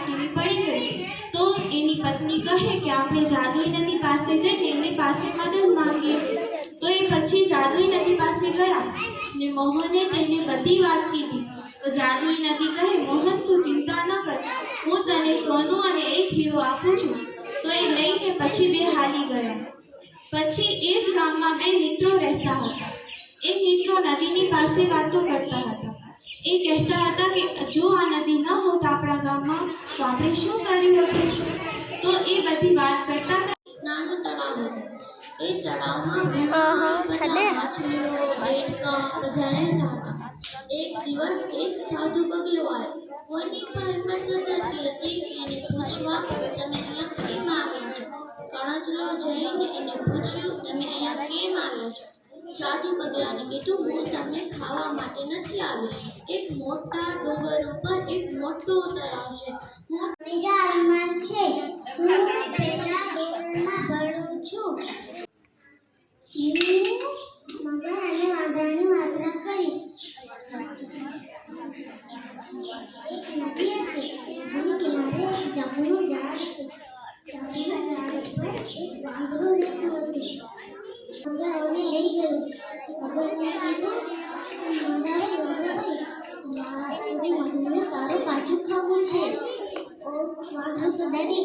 માટીની પડી ગઈ તો એની પત્ની કહે કે આપણે જાદુઈ નદી પાસે જઈને એની પાસે મદદ માંગીએ તો એ પછી જાદુઈ નદી પાસે ગયા ને મોહને તેને બધી વાત કીધી તો જાદુઈ નદી કહે મોહન તું ચિંતા ન કર હું તને સોનું અને એક હીરો આપું છું. તો એ લઈને પછી બે હાલી ગયા. પછી એ જ ગામમાં બે મિત્રો રહેતા હતા. એ મિત્રો નદીની પાસે વાતો કરતા હતા. એ કહેતા હતા કે જો આ નદી ન હોત આપણા ગામમાં તો આપણે શું કર્યું હતું? તો એ બધી વાત કરતા નાનું તળાવ હતું. એ તળાવમાં ઘણા માછલીઓ દેડકા બધા રહેતા હતા. એક દિવસ એક સાધુ પગલો આવ્યો. કોઈની પણ હિંમત ન થતી હતી કે એને પૂછવા તમે અહીંયા કેમ આવ્યા છો? કણચલો જઈને એને પૂછ્યું તમે અહીંયા કેમ આવ્યા છો? સાધુ પગલાને કીધું હું તમને ખાવા માટે નથી આવ્યો મોટા ડુંગર ઉપર એક મોટો તળાવ છે હું બીજા અરમાન છે હું પહેલા ધોરણમાં ભણું છું હું મગર અને વાંદરાની વાર્તા કહીશ એક નદી હતી નદીની કિનારે એક જાંબુનું ઝાડ હતું જાંબુના ઝાડ ઉપર એક વાંદરું રહેતું હતું મગર ઓને લઈ ગયું મગરને કીધું વાંદરાએ વાંદરાથી મારી તારું કાચું ખાવું છે ઓ તો ડરી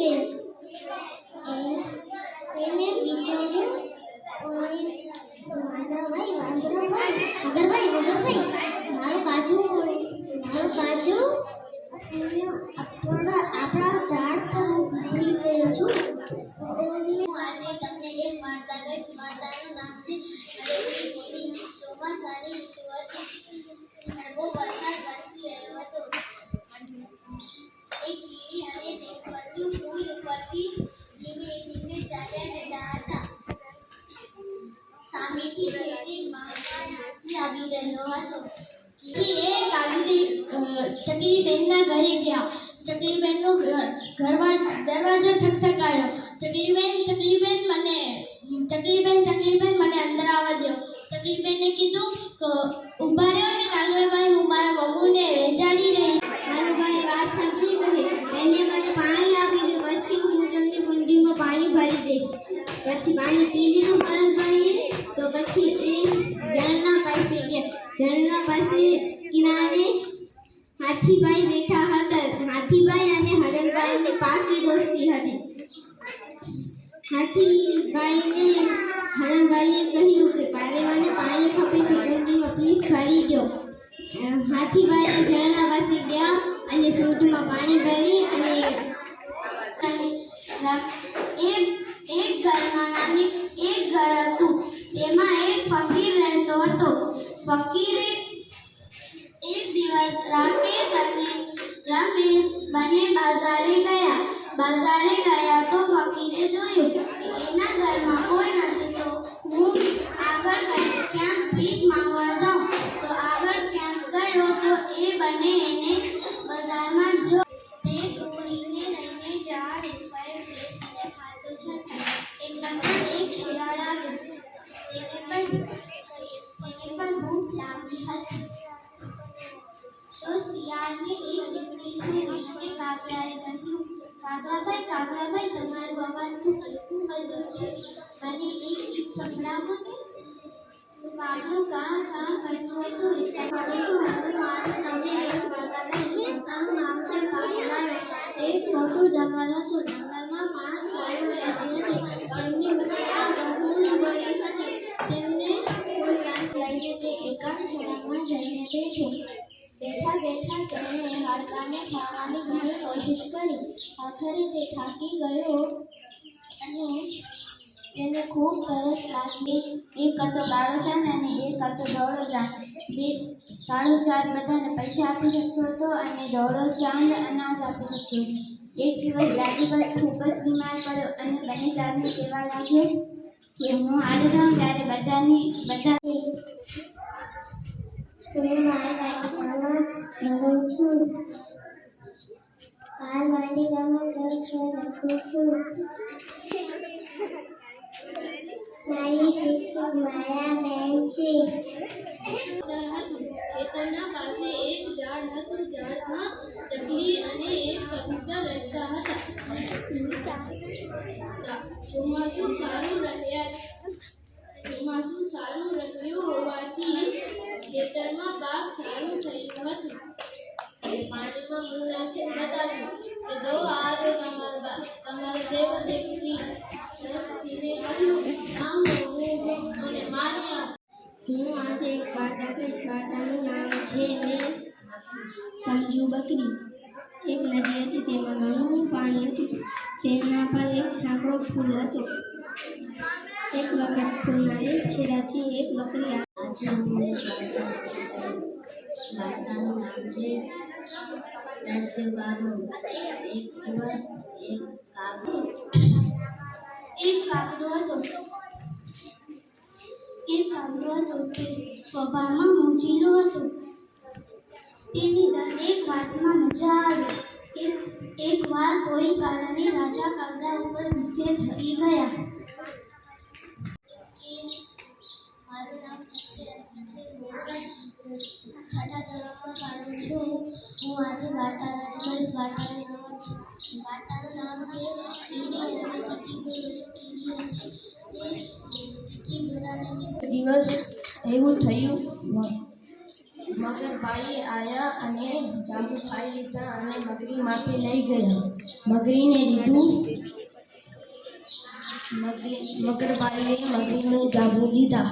મારું કાચું મારું કાચું. ઘર ઘરવા દરવાજો ઠકઠકાયો ચકલીબેન ચકલીબેન મને ચકલીબેન ચકલીબેન મને અંદર આવવા દો ચકલીબેને કીધું કે ઊભા રહ્યો ને કાગડાભાઈ હું મારા મમ્મુને વેચાડી રહી મારો ભાઈ વાત સાંભળી કહે, પહેલે મને પાણી આપી દો, પછી હું તમને કુંડીમાં પાણી ભરી દઈશ. પછી પાણી પી લીધું હરણભાઈએ તો પછી એ ઝરણા પાસે ગયા. ઝરણા પાસે કિનારે હાથીભાઈ બેઠા હતા હાથીભાઈ અને હરણભાઈની પાકી દોસ્તી હતી હાથીભાઈને હરણભાઈએ કહ્યું કે પારેવાને પાણી ખપે છે કુંડીમાં પ્લીઝ ભરી દો. અ, હાથીભાઈએ ઝરણા પાસે ગયા અને સૂટમાં પાણી ભરી અને એક એક ઘરમાં નાની એક ઘર હતું. તેમાં એક ફકીર રહેતો હતો. ફકીરે એક દિવસ રાકેશ અને રમેશ બંને બાજારે બાજારે ગયા તો ફકીરે જોયું એના ઘરમાં કોઈ નથી તો કાગડાભાઈ કાગડાભાઈ તમારું અવાજ તો કેટલું બધું છે. મને એક ગીત સંભળાવો ને? તો કાગડો કાં કાં કરતો હતો એટલે માટે જો હું આજે તમને એક વાર્તા કહીશ નામ છે પાંચ એક મોટું જંગલ હતું. જંગલમાં પાંચ ગાયો રહેતી આખરે તે થાકી ગયો અને તેને ખૂબ તરસ લાગી. એક હતો કાળો ચાંદ અને એક હતો ધોળો ચાંદ. બે કાળો ચાંદ બધાને પૈસા આપી શકતો હતો અને ધોળો ચાંદ અનાજ આપી શકતો એક દિવસ લાડીગઢ ખૂબ જ બીમાર પડ્યો અને બંને ચાંદને કહેવા લાગ્યો કે હું આવી જાઉં ત્યારે બધાની બધા મારા છું. છે હતું ખેતરના પાસે એક ઝાડ હતું. ઝાડમાં ચકલી અને એક કબૂતર રહેતા હતા. ચોમાસું સારું રહ્યા ચોમાસું સારું રહ્યું હોવાથી ખેતરમાં પાક સારું થયું હતું. પાણીમાં મૂળ બતાવ્યું કે જો આ જો તમારો તમારો જ એક સિંહ સિંહે કહ્યું આમ હું અને મારી હું આજે એક વાર્તા કહીશ વાર્તાનું નામ છે સમજુ બકરી. એક નદી હતી, તેમાં ઘણું પાણી હતું. તેના પર એક સાંકડો ફૂલ હતો. એક વખત ફૂલના એક છેડાથી એક બકરી આજે હું વાર્તાનું નામ છે દસ્યુ કાગડો એક દિવસ, એક એક વાતમાં મજા આવી. એક વાર કોઈ કારણે રાજા કાગડા ઉપર ગુસ્સે થઈ ગયા. છઠ્ઠા ધોરણમાં ભણું છું. હું આજે વાર્તા રજૂ કરીશ વાર્તાનું નામ છે, વાર્તાનું નામ છે દિવસ એવું થયું મગરભાઈ આવ્યા અને જાંબુ ખાઈ લીધા અને મગરી માથે લઈ ગયા. મગરીને લીધું. મગરી, મગરભાઈએ મગરીનું જાંબુ લીધા.